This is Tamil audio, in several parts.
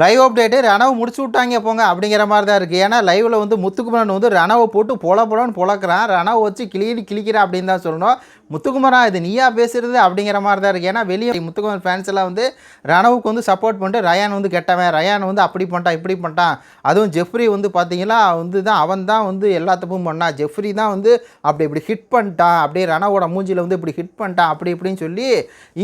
லைவ் அப்டேட்டு ரணவை முடிச்சு விட்டாங்க போங்க அப்படிங்கிற மாதிரி தான் இருக்குது ஏன்னா லைவில் வந்து முத்துக்குமரன் வந்து ரணவை போட்டு பொல பொலன்னு பொழக்கிறான் ரணவை வச்சு கிளி கிளிக்கிறான் அப்படின்னு தான் சொல்லணும். முத்துக்குமரா இது நீயா பேசுறது அப்படிங்கிற மாதிரி தான் இருக்குது ஏன்னா வெளியே முத்துக்குமர் ஃபேன்ஸ் எல்லாம் வந்து ரணவுக்கு வந்து சப்போர்ட் பண்ணிட்டு ரயான் வந்து கெட்டவன் ரயான் வந்து அப்படி பண்ணிட்டான் இப்படி பண்ணிட்டான். அதுவும் ஜெஃப்ரி வந்து பார்த்தீங்கன்னா வந்து தான் அவன் தான் வந்து எல்லா தப்பும் பண்ணான். ஜெஃப்ரி தான் வந்து அப்படி இப்படி ஹிட் பண்ணிட்டான் அப்படியே ரணவோட மூஞ்சியில் வந்து இப்படி ஹிட் பண்ணிட்டான் அப்படி இப்படின்னு சொல்லி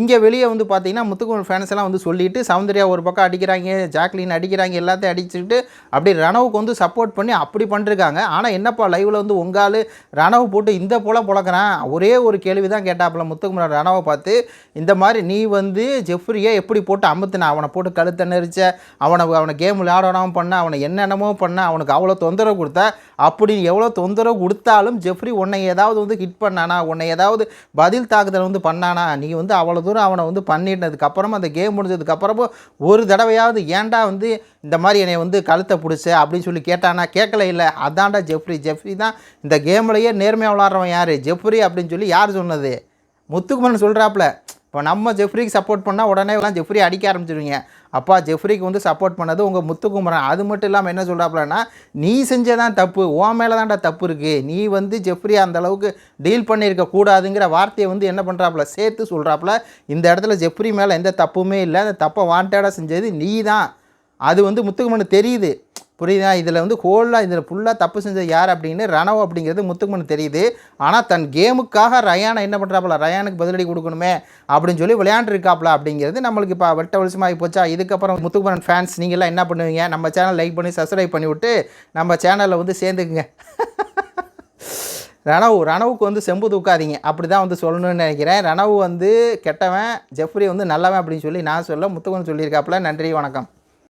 இங்கே வெளியே வந்து பார்த்தீங்கன்னா முத்துக்குமர் ஃபேன்ஸ் எல்லாம் வந்து சொல்லிட்டு சௌந்தர்யா ஒரு பக்கம் அடிக்கிறாங்க ஜாக்லின் அடிக்கிறாங்க எல்லாத்தையும் அடிச்சுட்டு அப்படியே ரணவுக்கு வந்து சப்போர்ட் பண்ணி அப்படி பண்ணிருக்காங்க. ஆனால் என்னப்பா லைவில் வந்து உங்கால் ரணவு போட்டு இந்த போல புழக்கிறான். ஒரே ஒரு கேள்வி தான் கேட்டாப்புல முத்துக்குமரன் ரணவை பார்த்து இந்த மாதிரி நீ வந்து ஜெஃப்ரியை எப்படி போட்டு அமுத்துன? அவனை போட்டு கழுத்தை நெரிச்ச அவனை அவனை கேம் விளையாடணும் பண்ண அவனை என்னென்னமோ பண்ண அவனுக்கு அவ்வளோ தொந்தரவு கொடுத்த அப்படி எவ்வளோ தொந்தரவு கொடுத்தாலும் ஜெஃப்ரி உன்னை ஏதாவது வந்து ஹிட் பண்ணானா? உன்னை ஏதாவது பதில் தாக்குதல் வந்து பண்ணானா? நீ வந்து அவ்வளோ தூரம் அவனை வந்து பண்ணிட்டதுக்கப்புறமா அந்த கேம் முடிஞ்சதுக்கப்புறமும் ஒரு தடவையாவது ஏன்டா வந்து இந்த மாதிரி என்னை வந்து கழுத்தை பிடிச்ச அப்படின்னு சொல்லி கேட்டானா? கேட்கல இல்லை. அதான்டா ஜெஃப்ரி. ஜெஃப்ரி தான் இந்த கேம்லையே நேர்மையாக விளாட்றவன் யார்? ஜெஃப்ரி அப்படின்னு சொல்லி யார் சொன்னது. முத்துக்குமரன் சொல்கிறாப்புல இப்போ நம்ம ஜெஃப்ரிக்கு சப்போர்ட் பண்ணால் உடனே எல்லாம் ஜெஃப்ரி அடிக்க ஆரம்பிச்சிருவீங்க. அப்பா ஜெஃப்ரிக்கு வந்து சப்போர்ட் பண்ணது உங்கள் முத்துக்குமரன். அது மட்டும் இல்லாமல் என்ன சொல்கிறாப்புலன்னா நீ செஞ்சதான் தப்பு உன் மேலே தான்டா தப்பு இருக்குது நீ வந்து ஜெஃப்ரி அந்த அளவுக்கு டீல் பண்ணியிருக்க கூடாதுங்கிற வார்த்தையை வந்து என்ன பண்ணுறாப்புல சேர்த்து சொல்கிறாப்புல இந்த இடத்துல ஜெஃப்ரி மேலே எந்த தப்புமே இல்லை அந்த தப்பை வாண்டடாக செஞ்சது நீ தான் அது வந்து முத்துக்குமரன் தெரியுது. புரியுதா? இதில் வந்து ஹோலாக இதில் ஃபுல்லாக தப்பு செஞ்சது யார் அப்படின்னு? ரணவ் அப்படிங்கிறது முத்துக்குமன் தெரியுது. ஆனால் தன் கேமுக்காக ரயானை என்ன பண்ணுறாப்புல ரயானுக்கு பதிலடி கொடுக்கணுமே அப்படின்னு சொல்லி விளையாண்டுருக்காப்புல அப்படிங்கிறது நம்மளுக்கு இப்போ வெட்ட வெளிச்சமாகி போச்சா? இதுக்கப்புறம் முத்துக்குமரன் ஃபேன்ஸ் நீங்களாம் என்ன பண்ணுவீங்க? நம்ம சேனல் லைக் பண்ணி சப்ஸ்கிரைப் பண்ணிவிட்டு நம்ம சேனலில் வந்து சேர்ந்துக்குங்க. ரணவு ரணவுக்கு வந்து செம்பு தூக்காதீங்க. அப்படி தான் வந்து சொல்லணும்னு நினைக்கிறேன். ரணவு வந்து கெட்டவன் ஜெஃப்ரி வந்து நல்லவன் அப்படின்னு சொல்லி நான் சொல்ல முத்துக்குமன் சொல்லியிருக்காப்புல. நன்றி வணக்கம்.